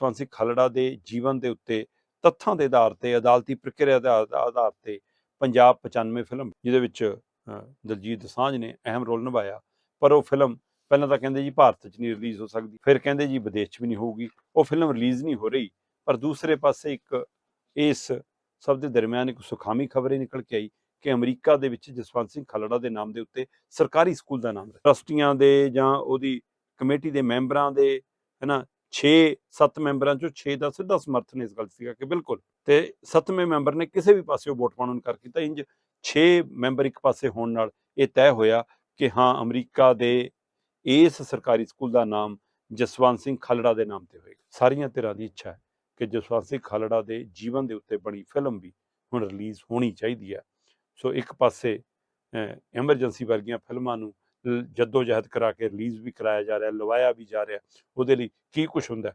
ਜਸਵੰਤ ਸਿੰਘ ਖਲੜਾ ਦੇ ਜੀਵਨ ਦੇ ਉੱਤੇ, ਤੱਥਾਂ ਦੇ ਆਧਾਰ ਤੇ, ਅਦਾਲਤੀ ਪ੍ਰਕਿਰਿਆ ਦੇ ਆਧਾਰ ਤੇ ਪੰਜਾਬ 95 ਫਿਲਮ, ਜਿਹਦੇ ਵਿੱਚ ਦਲਜੀਤ ਦੋਸਾਂਝ ਨੇ ਅਹਿਮ ਰੋਲ ਨਿਭਾਇਆ। ਪਰ ਉਹ ਫਿਲਮ ਪਹਿਲਾਂ ਤਾਂ ਕਹਿੰਦੇ ਜੀ ਭਾਰਤ 'ਚ ਨਹੀਂ ਰਿਲੀਜ਼ ਹੋ ਸਕਦੀ, ਫਿਰ ਕਹਿੰਦੇ ਜੀ ਵਿਦੇਸ਼ 'ਚ ਵੀ ਨਹੀਂ ਹੋਊਗੀ। ਉਹ ਫਿਲਮ ਰਿਲੀਜ਼ ਨਹੀਂ ਹੋ ਰਹੀ, ਪਰ ਦੂਸਰੇ ਪਾਸੇ ਇੱਕ ਇਸ ਸਭ ਦੇ ਦਰਮਿਆਨ ਇੱਕ ਸੁਖਾਮੀ ਖਬਰ ਇਹ ਨਿਕਲ ਕੇ ਆਈ ਕਿ ਅਮਰੀਕਾ ਦੇ ਵਿੱਚ ਜਸਵੰਤ ਸਿੰਘ ਖਾਲੜਾ ਦੇ ਨਾਮ ਦੇ ਉੱਤੇ ਸਰਕਾਰੀ ਸਕੂਲ ਦਾ ਨਾਮ ਟਰਸਟੀਆਂ ਦੇ ਜਾਂ ਉਹਦੀ ਕਮੇਟੀ ਦੇ ਮੈਂਬਰਾਂ ਦੇ, ਹੈਨਾ 6 7 ਮੈਂਬਰਾਂ ਚੋਂ 6 ਦਾ ਸਿੱਧਾ ਸਮਰਥਨ ਇਸ ਗੱਲ ਸੀਗਾ ਕਿ ਬਿਲਕੁਲ। ਤੇ 7ਵੇਂ ਮੈਂਬਰ ਨੇ ਕਿਸੇ ਵੀ ਪਾਸੇ ਵੋਟ ਪਾਉਣ ਨੂੰ ਇਨਕਾਰ ਕੀਤਾ। ਇੰਜ 6 ਮੈਂਬਰ ਇੱਕ ਪਾਸੇ ਹੋਣ ਨਾਲ ਇਹ ਤੈਅ ਹੋਇਆ ਕਿ ਹਾਂ, ਅਮਰੀਕਾ ਦੇ ਇਸ ਸਰਕਾਰੀ ਸਕੂਲ ਦਾ ਨਾਮ ਜਸਵੰਤ ਸਿੰਘ ਖਾਲੜਾ ਦੇ ਨਾਮ ਤੇ ਹੋਏਗਾ। ਸਾਰੀਆਂ ਧਿਰਾਂ ਦੀ ਇੱਛਾ ਹੈ ਕਿ ਜਸਵੰਤ ਸਿੰਘ ਖਾਲੜਾ ਦੇ ਜੀਵਨ ਦੇ ਉੱਤੇ ਬਣੀ ਫਿਲਮ ਵੀ ਹੁਣ ਰਿਲੀਜ਼ ਹੋਣੀ ਚਾਹੀਦੀ ਹੈ। ਸੋ ਇੱਕ ਪਾਸੇ ਐਮਰਜੈਂਸੀ ਵਰਗੀਆਂ ਫਿਲਮਾਂ ਨੂੰ ਜੱਦੋ ਜਹਿਦ ਕਰਾ ਕੇ ਰਿਲੀਜ਼ ਵੀ ਕਰਾਇਆ ਜਾ ਰਿਹਾ, ਲਵਾਇਆ ਵੀ ਜਾ ਰਿਹਾ, ਉਹਦੇ ਲਈ ਕੀ ਕੁਝ ਹੁੰਦਾ?